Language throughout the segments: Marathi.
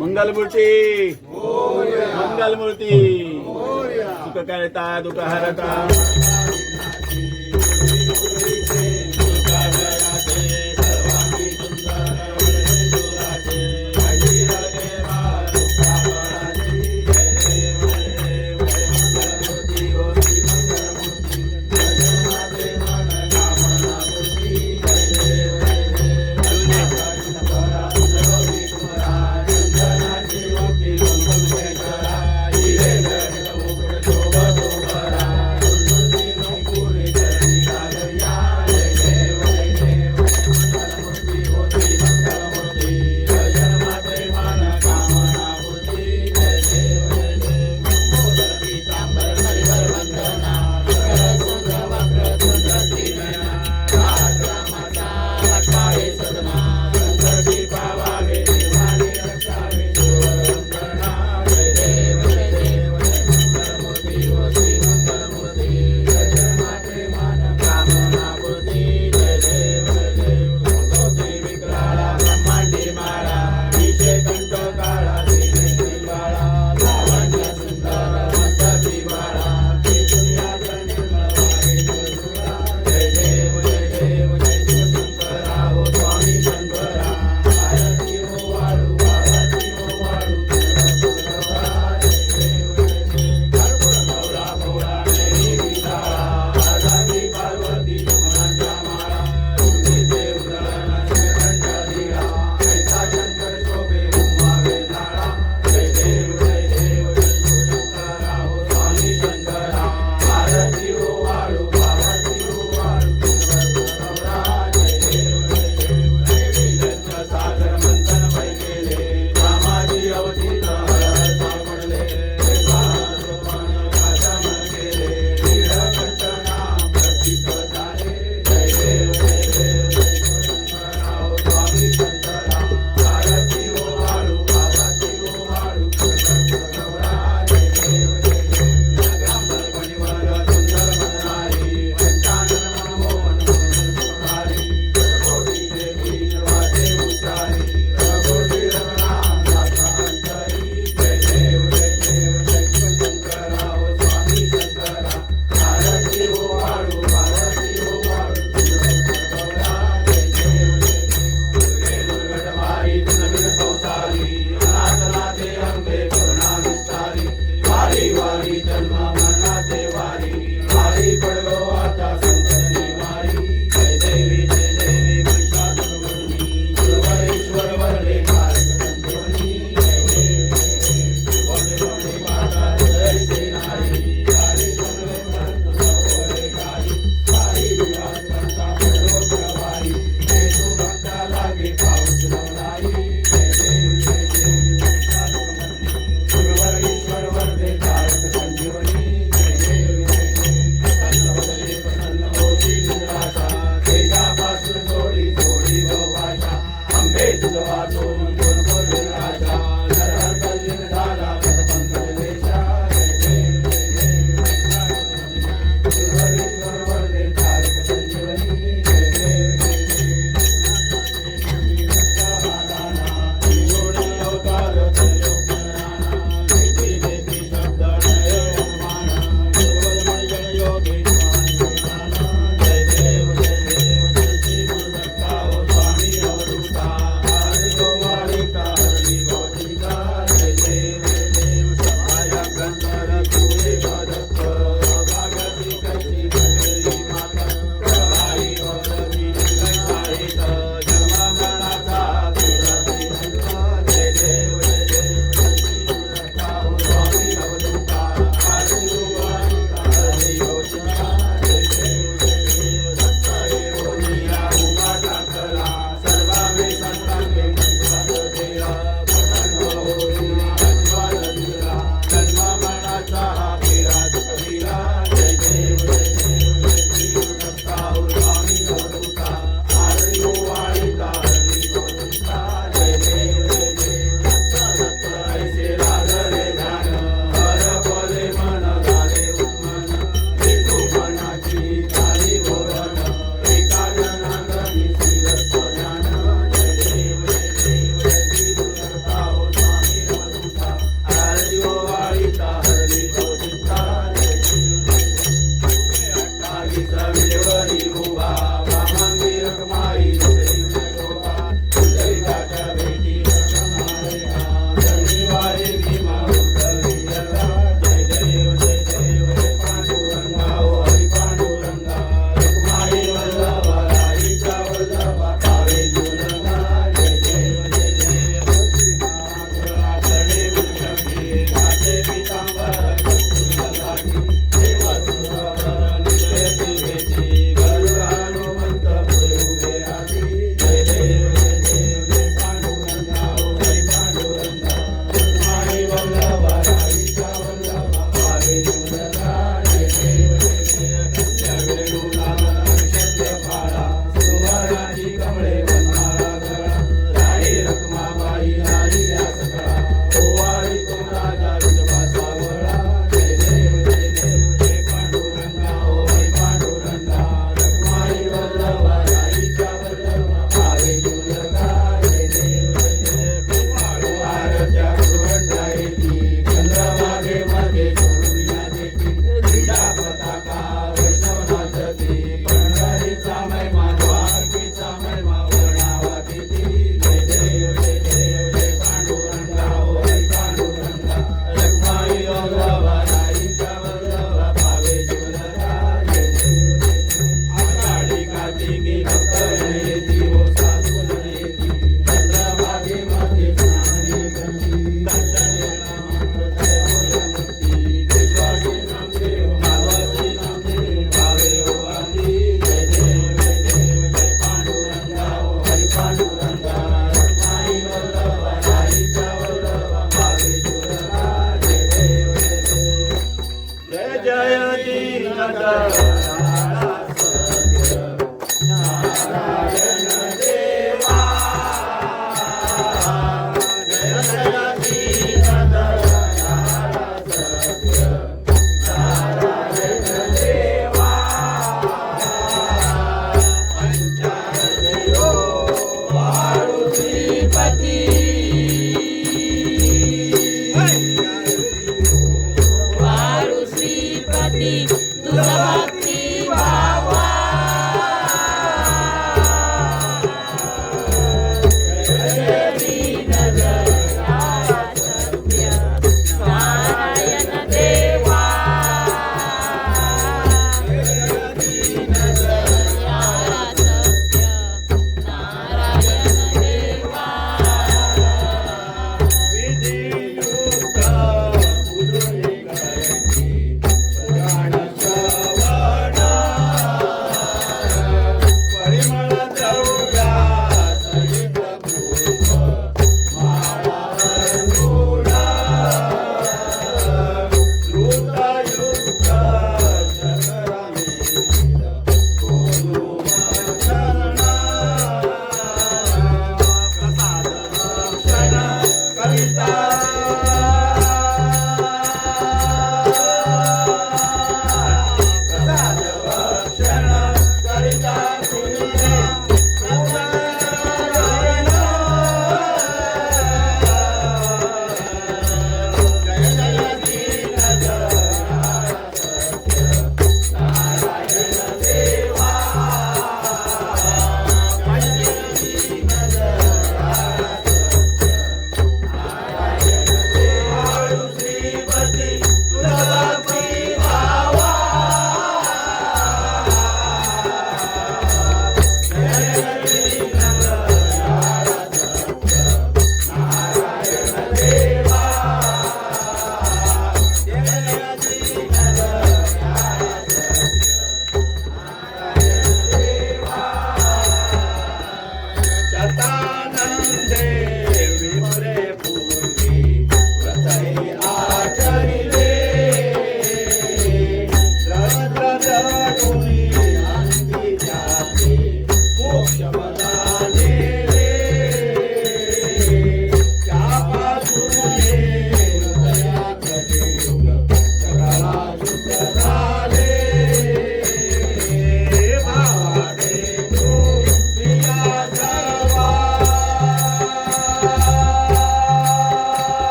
मंगलमूर्ती. मंगलमूर्ती. सुख करता दुःख हरता.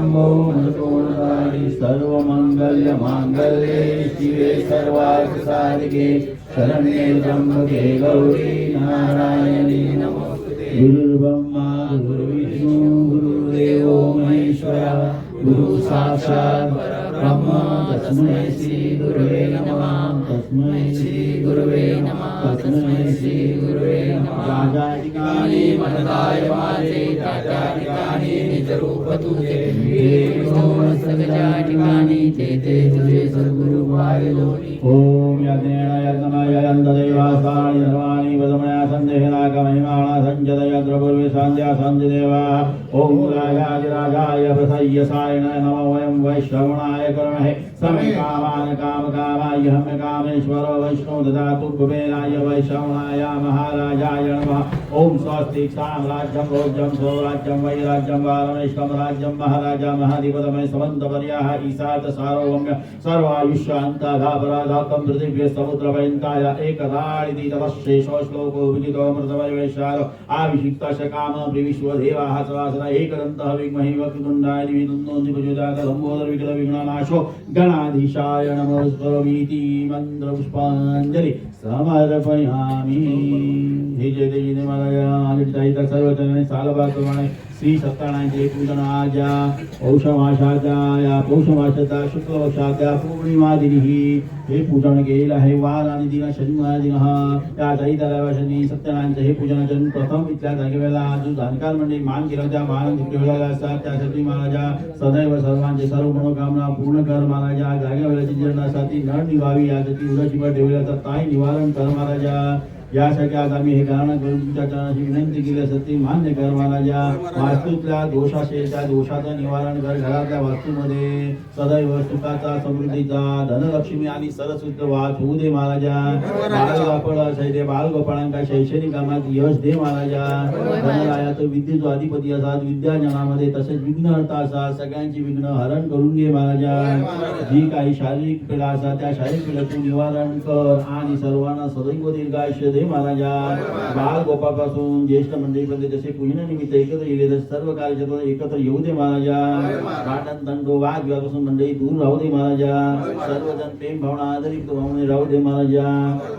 तुझवीन शंभो शिवे सर्वार्थसारिके शरणे शरण्ये गौरी नारायणी नमोस्तुते। गुरुर्ब्रह्मा गुरुविष्णु गुरुदेवो महेश्वरा गुरु साक्षात् ब्रह्म तस्मै श्रीगुरुवे नमः। तस्मै श्रीगुरुवे नमः। तस्मै श्री गुरुवे नमः राजा ठिकाणी मनदाय माझे त्या ते ते ओम यज्ञेन यज्ञमय यन्तदेवासानि सर्वाणि वदमया सन्देहनाक महिमाणा सञ्जदय द्रवुर्वे सान्ध्या सन्धिदेवा ओम राजाधिराजाय प्रसय्यसायण नमो वयं वैश्रवणाय कर्महे समे कामान् कामकामाय हम कामेश्वरो वैष्णो ददातु कुबेराय वैश्रवणाय महाराजाय नमः। ॐ स्वस्ति सां राज्यं रोज्यं स्वराज्यं वैराज्यं वारणेश्वं राज्यं महाराजा महाधिपतमय समन्तपर्याः ईशात सार्वभौम्य सर्वायुष्यान्ताघापराधाकं पृथिव्य समुद्रभयन्ताय एकदाळिति तपश्शेषो श्लोको विजितो मृतपरिवेशालो आविषिक्तश काम विश्वदेवाः सवासन एकदन्तः विद्महे वक्रतुण्डाय विदुन्दोन्ति प्रचोदात लम्बोदर विकल विघ्ननाशो गणाधीशाय नमस्करोमीति मन्त्रपुष्पाञ्जलि समर्पयामि। हे जय देवी महाराज सर्व चरणी सालभाप्रमाणे श्री सत्यनारायणचे पूजन आज या पौषमाशाच्या या पौषमाशाच्या शुक्लवशाच्या पौर्णिमा दिनी हे पूजन केलेलं आहे वार आणि दिन शनिवार दिन या चैतराव्या शनी सत्यनारायणचं हे पूजनाचं प्रथम इथल्या जागेवेळेला जो जाणकार म्हणजे मान केला त्या मान ठेवलेल्या असतात. त्यासाठी महाराजा सदैव सर्वांचे सर्व मनोकामना पूर्ण कर महाराजा. जागेवेळेची जीर्णासाठी नळ निभावी यासाठी उदाशीवर ठेवलेल्या असतात ताई निवारण कर महाराजा. यासाठी आज आम्ही हे कारण करून तुमच्या विनंती केली असत ती मान्य कर महाराजा. वास्तूतल्या दोष असेल त्या दोषाचं निवारण कर घरातल्या वास्तूमध्ये सदैव सुखाचा समृद्धीचा धनलक्ष्मी आणि सरस्वती वाच होऊ दे महाराजा. बालगोपाळ असाय ते शैक्षणिक कामात यश दे महाराजा. धनराया विद्येचो अधिपती असात विद्याजनामध्ये तसेच विघ्नहर्ता असा सगळ्यांची विघ्न हरण करून घे महाराजा. जी काही शारीरिक पीडा असा त्या शारीरिक पीडेचं निवारण कर आणि सर्वांना सदैव दीर्घायुष्य दे. महाराजा बाळ गोपापासून ज्येष्ठ मंडळीपर्यंत जसे पूजनानिमित्त एकत्र येले तसे सर्व कार्यक्षेत्रात एकत्र येऊ दे महाराजा. भांडण तंडो वाद विवादापासून मंडळी दूर राहू दे महाराजा. सर्वजण प्रेम भावना आदरित भावने राहू दे महाराजा.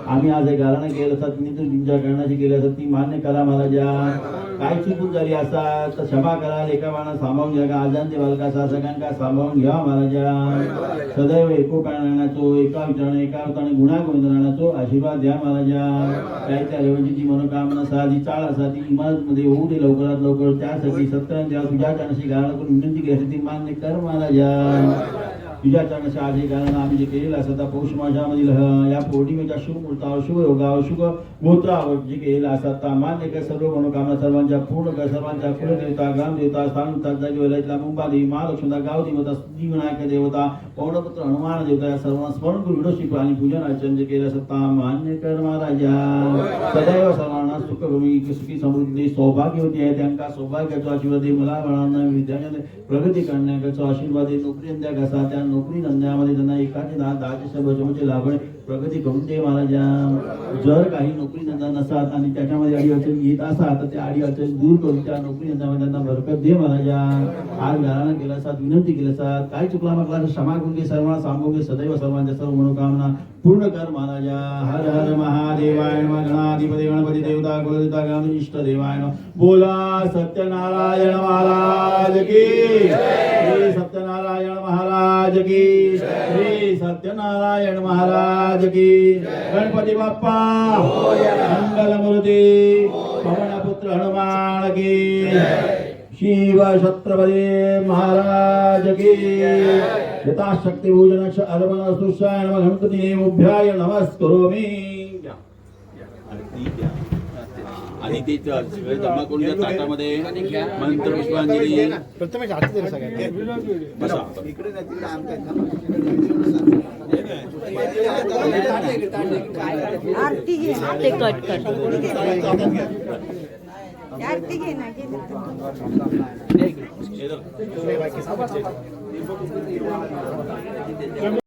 आम्ही आज हे कारण केलं असतात मी तुमच्या कारणाची केली असतात ती मान्य करा महाराजा. काय चुकून झाली असा? तर क्षमा करा एका माणा सामावून घ्या का आजान ते बालकाचा सगळ्यांका सामावून घ्या महाराजा. सदैव एकोपा राहण्याचो एका विचाराने एका अर्थाने गुणा गोविंद राहण्याचो आशीर्वाद द्या महाराजा. काय त्या रेवणची जी मनोकामना असा जी चाळ असा ती इमारत मध्ये होऊ दे लवकरात लवकर त्यासाठी सत्य देवा तुझ्या चरणाशी गाणं करून विनंती केली ती मान्य कर महाराजा. तुझ्या चरणाशी आज आम्ही जे केलेलं असं त्या पौष माझ्यामधील या पौर्णिमेच्या शुभ मुहूर्तावर शुभ योगावर शुभ गोत्रावर जे केलेलं असतात त्या मान्य कर सर्व मनोकामना सर्वांच्या पूर्ण कर सर्वांच्या कुलदेवता ग्रामदेवता स्थानता जागेवरला मुंबादेवी महालक्ष्मीता गावदेवता सिद्धिविनायक देवता पौर्णपुत्र हनुमान देवता या सर्वांना स्मरण करून विडोशिप आणि पूजन अर्चन जे केलं असतं ता मान्य कर महाराजा सदैव सर्वांना सुखभूमी सुखी समृद्धी सौभाग्यवती आहे त्यांना सौभाग्याचा आशीर्वाद मला बाळांना विद्यार्थ्यांना प्रगती करण्याचा आशीर्वाद नोकरी द्या कसा त्यांना नोकरी धंद्यामध्ये त्यांना एकाचे दहा दहाचे शंभर शंभरचे लाभणे प्रगती करून दे महाराजा. जर काही नोकरी धंदा नसात आणि त्याच्यामध्ये अडी अडचण येत असा तर त्या अडी अडचण दूर करून त्या नोकरी धंद्यामध्ये त्यांना बरकत दे महाराजा. आज घरानं केलं असतात विनंती केली असतात काय चुकला मागला क्षमा करून घे सर्वांना सांगून घे सदैव सर्वांच्या सर्व मनोकामना पूर्ण कर महाराजा. हर हर महादेवाय गणाधिपती गणपती देवता कुलदेवता गण इष्ट देवाय बोला सत्यनारायण महाराज की महाराज की श्री सत्यनारायण महाराज की गणपती बाप्पा मंगल मूर्ती पवनपुत्र हनुमान की शिव छत्रपती महाराज की यथाशक्ती भोजन अर्पण सुशाय गणपती उभ्याय नमस्करोमि आणि ती. सगळे जमा करून त्या ताटामध्ये मंत्र पुष्पांजली प्रथमेश आरती आरती घे ते कट कट आरती घे ना घे ना. धर.